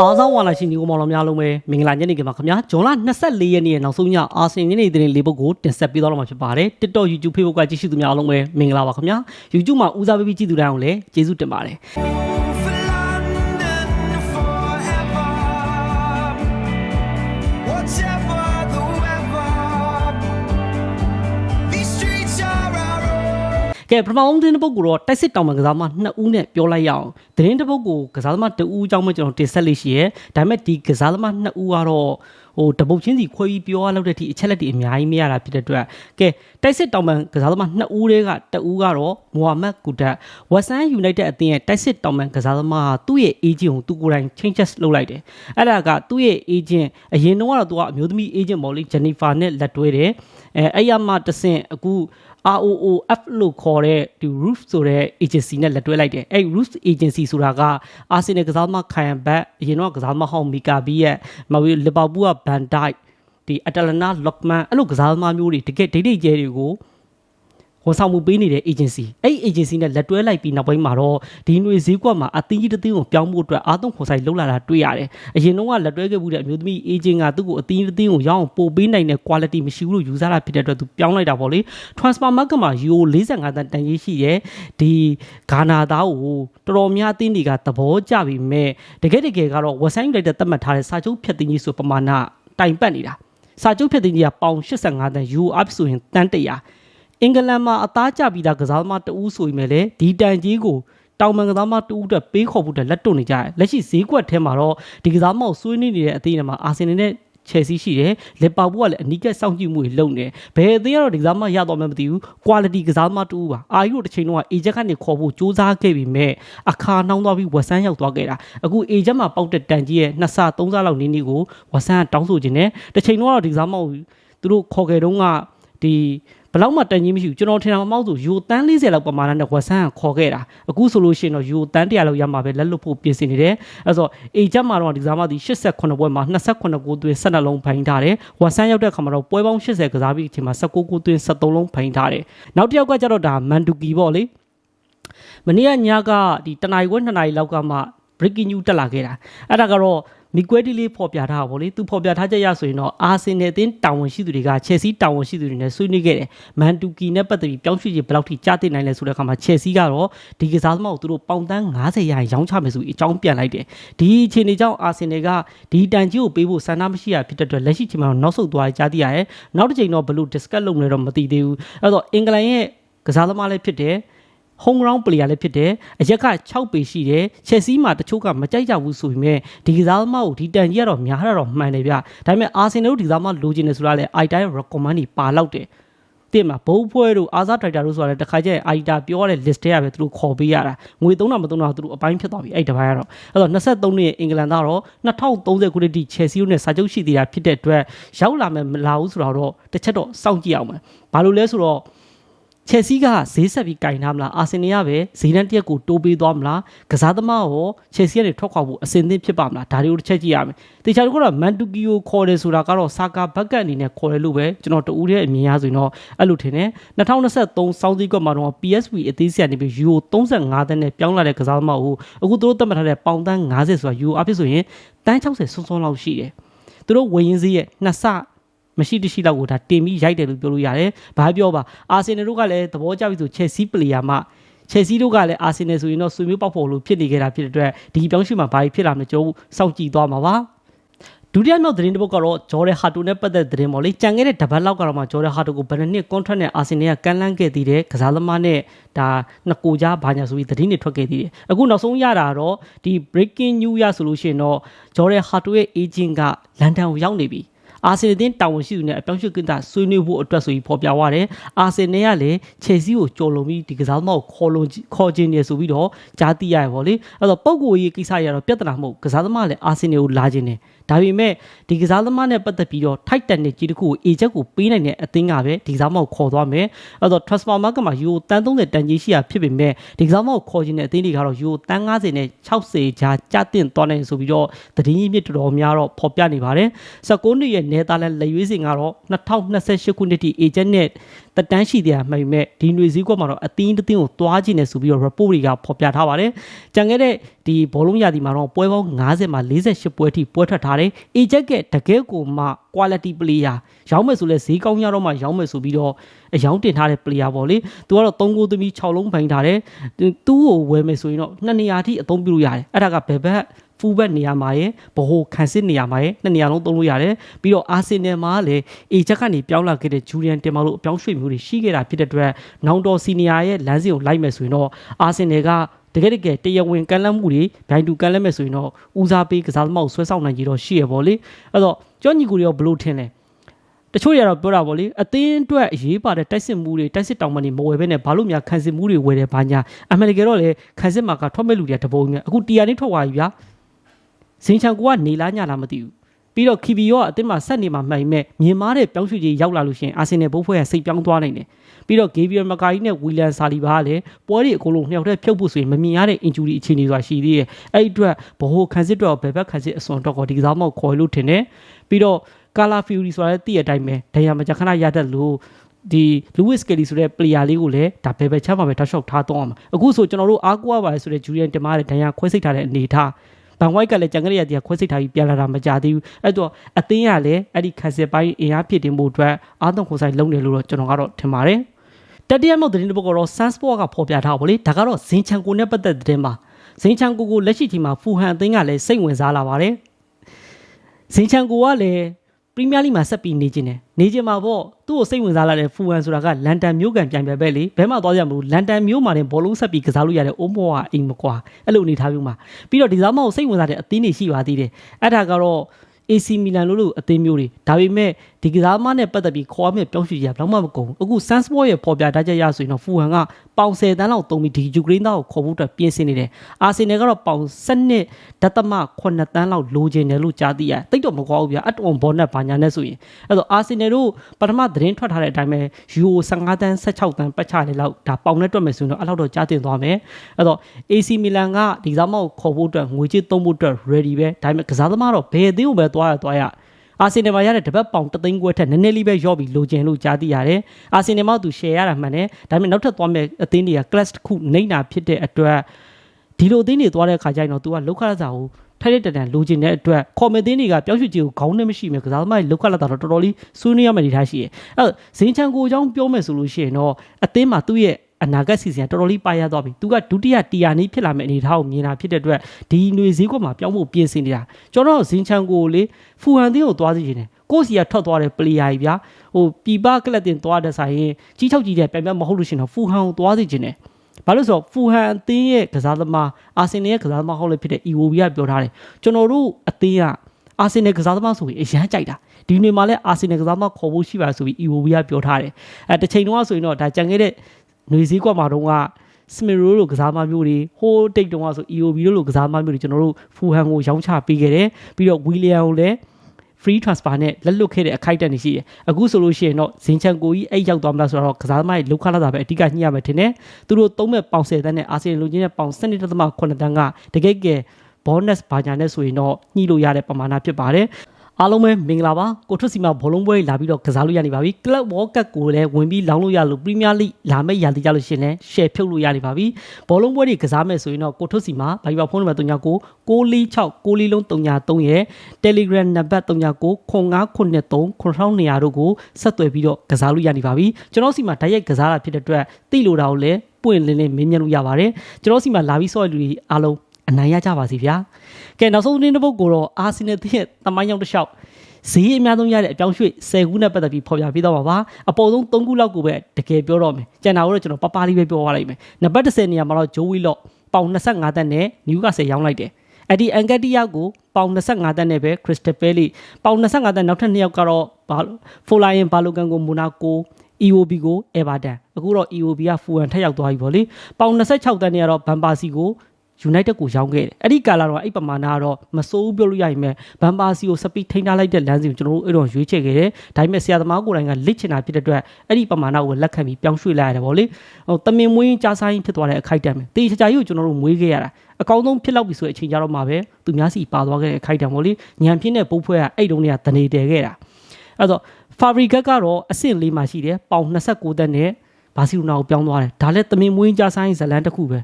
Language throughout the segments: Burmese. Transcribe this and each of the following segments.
အားဆောင်ဝါလာရှင်ဒီကိုမောင်တော်များလုံးပဲမင်္ဂလာညနေခင်းပါခင်ဗျာဂျွန်လ24ရက်နေ့ရဲ့နောက်ဆုံးညအာဆင်ညနေသတင်းလေးပုဒ်ကိုတင်ဆက်ပေးသွားတော့မှာဖြစ်ပါတယ် TikTok YouTube Facebook ကကြည့်ရှုသူများအားလုံးပဲမင်္ဂလာပါခင်ဗျာ YouTube မှာဦးစားပေးပြီးကြည့်သူတိုင်းအောင်လည်းကျေးဇူးတင်ပါတယ် ကဲပထမဆုံးသတင်းတစ်ပုဒ်ကိုတော့တိုက်စစ်တောင်ပံကစားမ2ဦးနဲ့ပြောလိုက်ရအောင်သတင်းတစ်ပုဒ်ကိုကစားသမား2ဦးအကြောင်းပဲကျွန်တော်တင်ဆက်လေးရှိရဲဒါပေမဲ့ဒီကစားသမား2ဦးကတော့ဟိုတပုတ်ချင်းစီခွဲပြီးပြောရလို့တဲ့အထိအချက်လက်တွေအများကြီးမရတာဖြစ်တဲ့အတွက်ကဲတိုက်စစ်တောင်ပံကစားသမား2ဦးတွေကတဦးကတော့မိုဟာမက်ကူဒတ်ဝက်ဆန်ယူနိုက်တက်အသင်းရဲ့တိုက်စစ်တောင်ပံကစားသမားသူ့ရဲ့ agent ကိုသူကိုယ်တိုင် changes လုပ်လိုက်တယ်အဲ့ဒါကသူ့ရဲ့ agent အရင်တော့ကတော့သူကအမျိုးသမီး agent ပေါ့လေဂျန်နီဖာနဲ့လက်တွဲတယ်အဲအဲ့ရမှတဆင့်အခု ROOF လို့ခေါ်တဲ့ဒီ Roof ဆိုတဲ့ agency နဲ့လက်တွဲလိုက်တယ်အဲ့ Roof agency ဆိုတာက Arsenal ကစားသမားခိုင်ဘတ်အရင်တော့ကစားသမားဟောင်းမီကာဘီရဲ့မဟုတ်ဘူးလီဗာပူးကဘန်ဒိုက်ဒီအတလနာလော့ကမန်အဲ့လိုကစားသမားမျိုးတွေတကယ်ဒိတ်ဒိတ်ကျဲတွေကို ဝန်ဆောင်မှုပေးနေတဲ့ agency အဲ့ agency နဲ့လက်တွဲလိုက်ပြီးနောက်ပိုင်းမှာတော့ဒီຫນွေဈေးကွက်မှာအသင်းကြီးတစ်သင်းကိုပြောင်းဖို့အတွက်အားသုံးခေါ်ဆိုင်လှုပ်လာတာတွေ့ရတယ်။အရင်တော့ကလက်တွဲခဲ့မှုတဲ့အမျိုးသမီး agent ကသူ့ကိုအသင်းကြီးတစ်သင်းကိုရောင်းအောင်ပို့ပေးနိုင်တဲ့ quality မရှိဘူးလို့ယူဆတာဖြစ်တဲ့အတွက်သူပြောင်းလိုက်တာပေါ့လေ။ transfer market မှာ euro 45တန်တန်ကြီးရှိရဲ့ဒီဂါနာသားကိုတော်တော်များအသင်းတွေကသဘောကျပြီမဲ့တကယ်တကယ်ကတော့ website လိုက်တဲ့သတ်မှတ်ထားတဲ့စာချုပ်ဖြတ်သိမ်းကြီးဆိုပမာဏတိုင်ပတ်နေတာ။စာချုပ်ဖြတ်သိမ်းကြီးကပေါင်85တန် euro up ဆိုရင်တန်100 အင်္ဂလန်မှာအသားကျပြီးသားကစားသမားတဦးဆိုရင်လည်းဒီတန်ကြီးကိုတောင်ပန်ကစားသမားတဦးအတွက်ပေးခေါ်ဖို့အတွက်လက်တွန့်နေကြတယ်လက်ရှိဈေးကွက်ထဲမှာတော့ဒီကစားသမားကိုဆွေးနွေးနေတဲ့အသင်းတွေမှာအာဆင်နယ်နဲ့ချယ်ဆီရှိတယ်လီဗာပူးကလည်းအနီးကပ်စောင့်ကြည့်မှုတွေလုပ်နေတယ်ဘယ်အသင်းကတော့ဒီကစားသမားရတော့မှမသိဘူး quality ကစားသမားတဦးပါအာယူတို့တစ်ချိန်လုံးကအေဂျက်ကနေခေါ်ဖို့စူးစမ်းခဲ့ပြီးမဲ့အခါနှောင်းသွားပြီးဝက်ဆန်းရောက်သွားခဲ့တာအခုအေဂျက်မှာပေါက်တဲ့တန်ကြီးရဲ့နှစ်ဆသုံးဆလောက်နီးနီးကိုဝက်ဆန်းကတောင်းဆိုခြင်းနဲ့တစ်ချိန်လုံးကတော့ဒီကစားသမားကိုသူတို့ခေါ်ခဲ့တုန်းကဒီ ဘယ်လောက်မှတန်ကြီးမရှိဘူးကျွန်တော်ထင်တာမမောက်ဆိုယူတန်း40လောက်ပမာဏနဲ့ဝက်ဆန်ကခေါ်ခဲ့တာအခုဆိုလို့ရှိရင်တော့ယူတန်း100လောက်ရမှာပဲလက်လွတ်ဖို့ပြင်ဆင်နေတယ်အဲဆိုအေဂျက်မှာတော့ဒီကစားမသည်89ပွဲမှာ29ဂိုးသွင်း12လုံးဖိုင်ထားတယ်ဝက်ဆန်ရောက်တဲ့အခါမှာတော့ပွဲပေါင်း80ကစားပြီးအချိန်မှာ19ဂိုးသွင်း73လုံးဖိုင်ထားတယ်နောက်တစ်ယောက်ကကျတော့ဒါမန်ဒူကီပေါ့လေမနေ့ကညကဒီတနာရီခွဲ2နာရီလောက်ကမှ breaking news တက်လာခဲ့တာအဲ့ဒါကတော့မီကွဲတီလေးဖော်ပြထားတာဗောလေသူဖော်ပြထားချက်ရဆိုရင်တော့အာဆင်နယ်အသင်းတာဝန်ရှိသူတွေကချယ်ဆီတာဝန်ရှိသူတွေနဲ့ဆွေးနွေးခဲ့တယ်မန်တူကီနဲ့ပတ်သက်ပြီးပြောင်းရွှေ့ခြင်းဘယ်လောက်ထိကြားသိနိုင်လဲဆိုတဲ့အခါမှာချယ်ဆီကတော့ဒီကစားသမားကိုသူတို့ပေါင်တန်း90ရာရောင်းချမယ်ဆိုပြီးအကြောင်းပြန်လိုက်တယ်ဒီအခြေအနေကြောင့်အာဆင်နယ်ကဒီတန်ကြီးကိုပေးဖို့ဆန္ဒမရှိရဖြစ်တဲ့အတွက်လက်ရှိချိန်မှာတော့နောက်ဆုတ်သွားကြားသိရတယ်နောက်တစ်ချိန်တော့ဘယ်လို discuss လုပ်မလဲတော့မသိသေးဘူးအဲ့တော့အင်္ဂလန်ရဲ့ကစားသမားလည်းဖြစ်တယ် home ground player လည်းဖြစ်တယ်အရက်က6ပေရှိတယ်ချက်စီးမှာတချို့ကမကြိုက်ကြဘူးဆိုပေမဲ့ဒီကစားသမားကိုဒီတန်ကြီးကတော့များတာတော့မှန်တယ်ဗျဒါပေမဲ့အာဆင်နယ်တို့ဒီကစားသမားလိုချင်တယ်ဆိုတာလေ i time recommend တွေပါလောက်တယ်တင်မှာဘုံဖွဲတို့အာဇာဒရိုက်တာတို့ဆိုတာလည်းတစ်ခါကျရင် i တာပြောရတဲ့ list တွေကပဲသူတို့ခေါ်ပေးရတာငွေသုံးတာမသုံးတာသူတို့အပိုင်းဖြစ်သွားပြီအဲ့ဒီတစ်ပိုင်းကတော့အဲ့တော့23နှစ်အင်္ဂလန်သားတော့2030ခုနှစ်ထိ Chelsea နဲ့စာချုပ်ရှိသေးတာဖြစ်တဲ့အတွက်ရောက်လာမယ်မလာဘူးဆိုတော့တစ်ချက်တော့စောင့်ကြည့်အောင်မယ်ဘာလို့လဲဆိုတော့ ချယ်ဆီကဈေးဆက်ပြီးကင်ထားမလားအာဆင်နယ်ကပဲဈေးတန်းတစ်ရက်ကိုတိုးပေးသွားမလားကစားသမားရောချယ်ဆီကနေထွက်ခွာဖို့အဆင်သင့်ဖြစ်ပါမလားဒါတွေကိုတစ်ချက်ကြည့်ရမယ်တေချာတို့ကတော့မန်တူကီကိုခေါ်တယ်ဆိုတာကတော့စာကာဘက်ကတ်အနေနဲ့ခေါ်တယ်လို့ပဲကျွန်တော်တူဦးတဲ့အမြင်ရဆိုရင်တော့အဲ့လိုထင်တယ်2023စောင်းစည်းကွက်မှာတော့ PSV အသေးစိတ်နေပြီး Euro 35တန်းနဲ့ပြောင်းလာတဲ့ကစားသမားကိုအခုသူတို့သတ်မှတ်ထားတဲ့ပေါင်တန်း90ဆိုတာ Euro အဖြစ်ဆိုရင်တန်း60စွန်းစွန်းလောက်ရှိတယ်သူတို့ဝယ်ရင်းစည်းရဲ့နှစ်ဆ မရှိတရှိလောက်ကိုဒါတင်ပြီးရိုက်တယ်လို့ပြောလို့ရတယ်။ဘာပြောပါအာဆင်နယ်တို့ကလည်းသဘောကျပြီဆိုချယ်ဆီပလေယာမှချယ်ဆီတို့ကလည်းအာဆင်နယ်ဆိုရင်တော့ဆွေမျိုးပေါက်ဖို့လို့ဖြစ်နေကြတာဖြစ်တဲ့အတွက်ဒီပြောင်းရွှေ့မှာဘာဖြစ်လာမလဲကျွန်တော်စောင့်ကြည့်သွားမှာပါ။ဒုတိယမြောက်သတင်းတစ်ပုဒ်ကတော့ဂျော်ဒန်ဟာတိုနဲ့ပတ်သက်တဲ့သတင်းပေါ့လေကြံခဲ့တဲ့တပတ်လောက်ကတော့မှဂျော်ဒန်ဟာတိုကိုဘယ်နှစ်နှစ် contract နဲ့အာဆင်နယ်ကကမ်းလှမ်းခဲ့သေးတယ်ကစားသမားနဲ့ဒါနှစ်ကိုကြားဘာညာဆိုပြီးသတင်းတွေထွက်ခဲ့သေးတယ်အခုနောက်ဆုံးရတာတော့ဒီ breaking news ရဆိုလို့ရှိရင်တော့ဂျော်ဒန်ဟာတိုရဲ့ agent ကလန်ဒန်ကိုရောက်နေပြီ အာဆင်နယ်တင်တာဝန်ရှိသူနဲ့အပြောင်းရွှေ့ကင်းတာဆွေးနွေးဖို့အတွက်ဆိုပြီးဖော်ပြသွားတယ်။အာဆင်နယ်ကလည်းချယ်ဆီကိုကြော်လုံပြီးဒီကစားသမားကိုခေါ်လုံခေါ်ခြင်းနေဆိုပြီးတော့ကြားသိရရပါလေ။အဲ့တော့ပုံကိုရေးကိစ္စရတော့ပြဿနာမဟုတ်ကစားသမားလည်းအာဆင်နယ်ကိုလာခြင်းနေ။ ဒါပေမဲ့ဒီကစားသမားနဲ့ပတ်သက်ပြီးတော့ထိုက်တန်တဲ့ကြီးတစ်ခုကိုအေချက်ကိုပေးနိုင်တဲ့အသင်းကပဲဒီကစားသမားကိုခေါ်သွားမယ်။အဲ့တော့ transfer market မှာယူတန်30တန်ကြီးရှိရဖြစ်ပေမဲ့ဒီကစားသမားကိုခေါ်ခြင်းတဲ့အသင်းတွေကတော့ယူတန်90နဲ့60ကြားကျတင်သွားနိုင်ဆိုပြီးတော့သတင်းရင်းမြစ်တော်တော်များတော့ဖော်ပြနေပါတယ်။19နှစ်ရဲ့နေသားလဲလက်ရွေးစင်ကတော့2028ခုနှစ်ထိ agent နဲ့တက်တန်းရှိတဲ့အမှိုင်မဲ့ဒီຫນွေစည်းကွက်မှာတော့အသင်းတစ်သင်းကိုတွားခြင်းနဲ့ဆိုပြီးတော့ report တွေကဖော်ပြထားပါတယ်။ကြံခဲ့တဲ့ ဒီဘောလုံးရာသီမှာတော့ပွဲပေါင်း90မှာ48ပွဲထိပွဲထွက်ထားတယ်။ agent ကတကယ်ကိုမှ quality player ရောင်းမယ်ဆိုလဲဈေးကောင်းရတော့မှရောင်းမယ်ဆိုပြီးတော့အယောင်းတင်ထားတဲ့ player ပေါ့လေ။သူကတော့3ဂိုးသမီး6လုံးပိုင်ထားတယ်။သူ့ကိုဝယ်မယ်ဆိုရင်တော့နှစ်နေရာထိအသုံးပြုလို့ရတယ်။အဲ့ဒါကဘယ်ဘက်ဖူးဘက်နေရာမှာရယ်ဗဟိုခန်းစစ်နေရာမှာရယ်နှစ်နေရာလုံးသုံးလို့ရတယ်ပြီးတော့အာဆင်နယ်မှာလည်းအေချက်ကနေပြောင်းလာခဲ့တဲ့ဂျူရီယန်တင်မာလို့အပြောင်းရွှေ့မျိုးတွေရှိခဲ့တာဖြစ်တဲ့အတွက်နောင်တော်စီနီယာရဲ့လမ်းစဉ်ကိုလိုက်မယ်ဆိုရင်တော့အာဆင်နယ်က တကယ်တကယ်တရားဝင်ကမ်းလှမ်းမှုတွေဘိုင်တူကမ်းလှမ်းမယ်ဆိုရင်တော့ဦးစားပေးကစားသမားကိုဆွဲဆောင်နိုင်ကြတော့ရှိရပေါ့လေအဲ့တော့ကျောညီကူတွေရောဘလို့ထင်လဲတချို့တွေကတော့ပြောတာပေါ့လေအသင်းအတွက်အရေးပါတဲ့တိုက်စစ်မှုတွေတိုက်စစ်တောင်ပန်တွေမဝယ်ဘဲနဲ့ဘာလို့များခံစစ်မှုတွေဝယ်တယ်ဘာညာအမှန်တကယ်တော့လေခံစစ်မှာကထွက်မဲ့လူတွေကတပုံများအခုတီယာနေထွက်သွားပြီဗျာဇင်ချန်ကိုကနေလားညလားမသိဘူး ပြီးတော့ခီဘီရောအသင်းမှာဆက်နေမှာမှန်မဲ့မြင်မာတဲ့ပြောင်းရွှေ့ကြီးရောက်လာလို့ရှရင်အာဆင်နယ်ဘုတ်ဖွဲ့ကစိတ်ပြောင်းသွားနိုင်တယ်ပြီးတော့ဂေဗီယယ်မကာကြီးနဲ့ဝီလန်ဆာလီဘာကလည်းပွဲတွေအကုန်လုံးနှစ်ယောက်တည်းဖြုတ်ဖို့ဆိုရင်မမြင်ရတဲ့ injury အခြေအနေဆိုတာရှိသေးတယ်အဲ့ဒီအတွက်ဘဟိုခန်းစစ်တော့ဘယ်ဘက်ခန်းစစ်အစွန်တော့ကောဒီကစားမောက်ခေါ်လို့ထင်တယ်ပြီးတော့ကာလာဖီယူရီဆိုတာလည်းတည့်ရတိုင်းပဲဒဏ်ရာမကြခဏရတတ်လို့ဒီလူးဝစ်ကယ်လီဆိုတဲ့ player လေးကိုလည်းဒါဘယ်ဘက်ချမ်းမှာပဲထောက်လျှောက်ထားတော့အောင်အခုဆိုကျွန်တော်တို့အားကိုးရပါတယ်ဆိုတဲ့ဂျူရီယန်တင်မားတဲ့ဒဏ်ရာခွဲစိတ်ထားတဲ့အနေထား ဘန်ဝိုက်ကလည်းကြံကြရတဲ့ခွဲစိတ်ထားပြီးပြန်လာတာမကြသေးဘူးအဲ့တော့အသင်းကလည်းအဲ့ဒီခက်စစ်ပိုင်းအင်အားဖြစ်တင်ဖို့အတွက်အာသုံခွန်ဆိုင်လုံးတယ်လို့တော့ကျွန်တော်ကတော့ထင်ပါတယ်တတိယမြောက်သတင်းတစ်ပုဒ်ကတော့ Sunsport ကဖော်ပြထားပါဗောလေဒါကတော့ဇင်ချန်ကိုနဲ့ပတ်သက်တဲ့သတင်းပါဇင်ချန်ကိုကိုလက်ရှိချိန်မှာဖူဟန်အသင်းကလည်းစိတ်ဝင်စားလာပါတယ်ဇင်ချန်ကိုကလည်း ပရီးမီးယားလိမှာဆက်ပြီးနေခြင်းတယ်နေခြင်းမှာပေါ့သူ့ကိုစိတ်ဝင်စားလာတဲ့ဖူဟန်ဆိုတာကလန်ဒန်မြို့ကန်ပြန်ပြပဲလေဘဲမှာသွားကြမလို့လန်ဒန်မြို့မှာတင်ဘောလုံးဆက်ပြီးကစားလို့ရတဲ့အိုးမောကအိမ်မကွာအဲ့လိုအနေထားမျိုးမှာပြီးတော့ဒီစားမောက်ကိုစိတ်ဝင်စားတဲ့အသင်းတွေရှိပါသေးတယ်အဲ့ဒါကတော့ AC Milan လို့လို့အသင်းမျိုးတွေဒါပေမဲ့ ဒီကစားမနဲ့ပတ်သက်ပြီးခေါ်ရမယ့်ပြောင်းရွှေ့ရဘယ်တော့မှမကုန်ဘူးအခု Sunsport ရဲ့ပေါ်ပြထားချက်ရဆိုရင်တော့ဖူဟန်ကပေါင်10တန်းလောက်သုံးပြီးဒီယူကရိန်းသားကိုခေါ်ဖို့အတွက်ပြင်ဆင်နေတယ်အာဆင်နယ်ကတော့ပေါင်7ဒသမ9တန်းလောက်လိုချင်တယ်လို့ကြားသိရတယ်တိတ်တော့မကွာဘူးဗျာအတုံဘောနက်ဘာညာနဲ့ဆိုရင်အဲ့တော့အာဆင်နယ်တို့ပထမသတင်းထွက်ထားတဲ့အတိုင်းပဲယူရို15တန်း16တန်းပတ်ချတယ်လောက်ဒါပေါင်နဲ့တွက်မယ်ဆိုရင်တော့အဲ့လောက်တော့ကြားတင်သွားမယ်အဲ့တော့ AC Milan ကဒီကစားမကိုခေါ်ဖို့အတွက်ငွေကြေးသုံးဖို့အတွက် ready ပဲဒါပေမဲ့ကစားသမားတော့ဘယ်အသင်းကိုပဲသွားရသွားရ အာဆင်နယ်မှာရတဲ့တပတ်ပေါင်တသိန်းခွဲထက်နည်းနည်းလေးပဲရော့ပြီးလိုချင်လို့ကြားသိရတယ်။အာဆင်နယ်မှာသူ share ရတာမှန်တယ်။ဒါပေမဲ့နောက်ထပ်သွားမဲ့အသင်းတွေက class တစ်ခုနေတာဖြစ်တဲ့အတွက်ဒီလိုအသင်းတွေသွားတဲ့အခါကျရင်တော့ तू ကလောက်ခရစာကိုထိုက်တဲ့တန်တန်လိုချင်တဲ့အတွက်ခေါ်မဲ့အသင်းတွေကပြောင်းရွှေ့ကြီးကိုခေါင်းနဲ့မရှိမြဲကစားသမားတွေလောက်ခရတာတော့တော်တော်လေးဆွေးနွေးရမယ့်အနေထားရှိတယ်။အဲ့ဇင်ချန်ကိုအကြောင်းပြောမယ်ဆိုလို့ရှိရင်တော့အသင်းမှာသူ့ရဲ့ အနာဂတ်စီစဉ်ကတော်တော်လေးပါရသွားပြီ။ तू ကဒုတိယတီယာနီးဖြစ်လာမယ့်အနေအထားကိုမြင်တာဖြစ်တဲ့အတွက်ဒီຫນွေစည်းကွက်မှာပြောင်းဖို့ပြင်ဆင်နေတာ။ကျွန်တော်တို့ဇင်ချန်ကိုလေဖူဟန်တင်းကိုသွားစီခြင်းတယ်။ကိုယ့်စီကထွက်သွားတဲ့ပလေယာကြီးဗျာ။ဟိုပြပကလပ်တင်သွားတဲ့ဆိုင်ရင်ကြီးချောက်ကြီးတဲ့ပြန်ပြန်မဟုတ်လို့ရှိရင်တော့ဖူဟန်ကိုသွားစီခြင်းတယ်။ဘာလို့ဆိုတော့ဖူဟန်အသင်းရဲ့ကစားသမားအာဆင်နယ်ရဲ့ကစားသမားဟောက်လည်းဖြစ်တဲ့ EOB ကပြောထားတယ်။ကျွန်တော်တို့အသင်းကအာဆင်နယ်ကစားသမားဆိုရင်အရန်ကြိုက်တာ။ဒီနေ့မှလည်းအာဆင်နယ်ကစားသမားခေါ်ဖို့ရှိပါဆိုပြီး EOB ကပြောထားတယ်။အဲတစ်ချိန်တော့ဆိုရင်တော့ဒါကြံခဲ့တဲ့ ຫນွေစည်းကွက်မှာတော့ကစမီရိုလိုကစားမမျိုးတွေဟိုးတိတ်တုံးကဆို EOB တို့လိုကစားမမျိုးတွေကျွန်တော်တို့ဖူဟန်ကိုရောင်းချပေးခဲ့တယ်ပြီးတော့ဝီလီယံကိုလည်း free transfer နဲ့လက်လွတ်ခဲ့တဲ့အခိုက်အတန့်တွေရှိတယ်အခုဆိုလို့ရှိရင်တော့ဇင်ချန်ကိုကြီးအဲ့ရောက်သွားမလားဆိုတော့ကစားသမားရဲ့လောက်ခလာတာပဲအဓိကညှိရမယ်ထင်တယ်သူတို့သုံးမဲ့ပေါင်10တန်းနဲ့အာဆင်နယ်လူချင်းနဲ့ပေါင်7.8တန်းကတကယ်ကဲ bonus ဘာညာနဲ့ဆိုရင်တော့ညှိလို့ရတဲ့ပမာဏဖြစ်ပါတယ် အားလုံးပဲမင်္ဂလာပါကိုထွတ်စီမှာဘောလုံးပွဲလာပြီးတော့ကစားလို့ရနေပါပြီ Club World Cup ကိုလည်းဝင်ပြီးလောင်းလို့ရလို့ Premier League လာမယ့်ရာသီကြလို့ရှိရင်လည်း share ဖြုတ်လို့ရနေပါပြီဘောလုံးပွဲတွေကစားမယ်ဆိုရင်တော့ကိုထွတ်စီမှာဗိုင်ဘာဖုန်းနံပါတ်39 646 6လေးလုံး303ရဲ့ Telegram နံပါတ်39 0993 9200တို့ကိုဆက်သွယ်ပြီးတော့ကစားလို့ရနေပါပြီကျွန်တော်စီမှာတိုက်ရိုက်ကစားတာဖြစ်တဲ့အတွက်သိလို့တာကိုလည်းပွင့်လင်းလင်းမင်းမြတ်လို့ရပါတယ်ကျွန်တော်စီမှာလာပြီးဆော့ရလူတွေအားလုံး အနိုင်ရကြပါစီဗျာကဲနောက်ဆုံးသတင်းတစ်ပုဒ်ကိုတော့အာဆင်နယ်ရဲ့တမိုင်းရောက်တစ်လျှောက်ဈေးအများဆုံးရတဲ့အပြောင်းရွှေ့10ခုနဲ့ပတ်သက်ပြီးဖော်ပြပေးတော့ပါပါအပေါ်ဆုံး3ခုလောက်ကိုပဲတကယ်ပြောတော့မယ်ကျန်တာကိုတော့ကျွန်တော်ပပလေးပဲပြောသွားလိုက်မယ်နံပါတ်10နေရာမှာတော့ဂျိုးဝီလော့ပေါင်25တန်းနဲ့နယူကာဆယ်ရောင်းလိုက်တယ်အဲ့ဒီအန်ကက်တီယာကိုပေါင်25တန်းနဲ့ပဲခရစ္စတယ်ပဲလီပေါင်25တန်းနောက်ထပ်2ယောက်ကတော့ဘာဖိုလာယင်ဘာလိုကန်ကိုမိုနာကို EOB ကိုအေဗာတန်အခုတော့ EOB ကဖူဟန်ထက်ရောက်သွားပြီဗောလေပေါင်26တန်းနဲ့ကတော့ဘန်ပါစီကို United ကိုရောင်းခဲ့တယ်အဲ့ဒီကာလာတော့အဲ့ပမာဏကတော့မစိုးဘူးပြောလို့ရရင်ပဲဘန်ပါစီကိုစပီထိန်းထားလိုက်တဲ့လမ်းစဉ်ကိုကျွန်တော်တို့အဲ့တော့ရွေးချယ်ခဲ့တယ်ဒါပေမဲ့ဆရာသမားကိုယ်တိုင်ကလစ်ချင်တာဖြစ်တဲ့အတွက်အဲ့ဒီပမာဏကိုလက်ခံပြီးပြောင်းရွှေ့လိုက်ရတယ်ဗောလေဟိုတမင်မွေးကြားဆိုင်ဖြစ်သွားတဲ့အခိုက်အတန့်ပဲတေးချာချာကြီးကိုကျွန်တော်တို့မွေးခဲ့ရတာအကောင်းဆုံးဖြစ်လောက်ပြီဆိုတဲ့အချိန်ကြတော့မှပဲသူများစီပါသွားခဲ့တဲ့အခိုက်အတန့်ဗောလေညံပြင်းတဲ့ပုတ်ဖွဲကအဲ့တုန်းကတနေတယ်ခဲ့တာအဲ့တော့ Fabricat ကတော့အဆင့်၄မှာရှိတယ်ပေါင်29သက်နဲ့ ဘာစီလိုနာကိုပြောင်းသွားတယ်ဒါလည်းသမင်မွေးကြဆိုင်ဇလန်တစ်ခုပဲ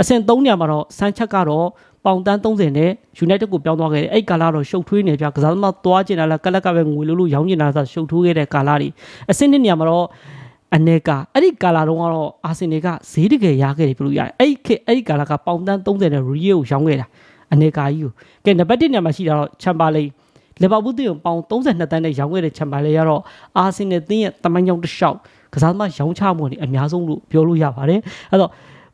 အဆင့်3ညမှာတော့ဆန်းချက်ကတော့ပေါင်တန်း30နဲ့ United ကိုပြောင်းသွားခဲ့တယ်အဲ့ကာလာတော့ရှုပ်ထွေးနေပြကစားသမားသွားကျင်တာလားကလက်ကပဲငွေလို့လို့ရောင်းကျင်တာလားဆိုရှုပ်ထွေးခဲ့တဲ့ကာလာတွေအဆင့်2ညမှာတော့အနေကအဲ့ဒီကာလာတုန်းကတော့အာဆင်နယ်ကဈေးတကယ်ရခဲ့တယ်ပြလို့ရတယ်အဲ့ဒီခေတ်အဲ့ဒီကာလာကပေါင်တန်း30နဲ့ရီယိုကိုရောင်းခဲ့တာအနေကာကြီးကိုကဲနံပါတ်1ညမှာရှိတာတော့ချမ်ပါလိန် လီဗာပူးတင်းကိုပေါင်32တန်းနဲ့ရောင်းခဲ့တဲ့ချန်ပါလေကတော့အာဆင်နယ်တင်းရဲ့တမိုင်းကြောင်တစ်လျှောက်ကစားသမားရောင်းချမှုတွေအများဆုံးလို့ပြောလို့ရပါတယ်အဲ့တော့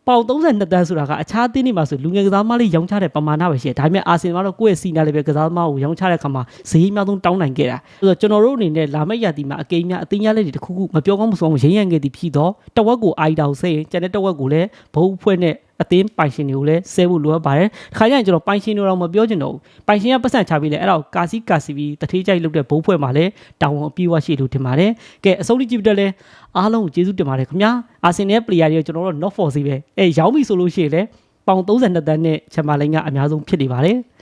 ပေါင်32တန်းဆိုတာကအခြားတင်းတွေမှာဆိုလူငယ်ကစားသမားလေးရောင်းချတဲ့ပမာဏပဲရှိတယ်ဒါပေမဲ့အာဆင်နယ်ကတော့ကိုယ့်ရဲ့စီနာလေးပဲကစားသမားကိုရောင်းချတဲ့အခါမှာဈေးအများဆုံးတောင်းနိုင်ခဲ့တာအဲ့တော့ကျွန်တော်တို့အနေနဲ့လာမယ့်ရာသီမှာအကိန်းများအသိဉာဏ်လေးတွေတစ်ခုခုမပြောကောင်းမဆိုအောင်ရင်းရံခဲ့သည်ဖြစ်တော့တဝက်ကိုအိုက်တာကိုစိတ်ရင်ကျန်တဲ့တဝက်ကိုလည်းဘုံဖွဲ့နဲ့ အသင်းပိုင်ရှင်တွေကိုလည်းဆဲဖို့လိုအပ်ပါတယ်။ခါကျရင်ကျွန်တော်ပိုင်ရှင်တွေတော့မပြောချင်တော့ဘူး။ပိုင်ရှင်ကပတ်စံချပြီးလဲအဲ့ဒါကိုကာစီကာစီပြီးတထေးကြိုက်လုပ်တဲ့ဘုံဖွဲ့မှာလည်းတောင်းဝန်အပြည့်အဝရှိလို့ထင်ပါတယ်။ကဲအဆုံးထိကြည့်ပြတဲ့လဲအားလုံးကိုကျေးဇူးတင်ပါတယ်ခင်ဗျာ။အာဆင်နယ်ပလေယာတွေကကျွန်တော်တို့ not for စီပဲ။အဲရောင်းပြီဆိုလို့ရှိရင်လည်းပေါင်32တန်းနဲ့ချန်မာလိုင်းကအများဆုံးဖြစ်နေပါတယ်။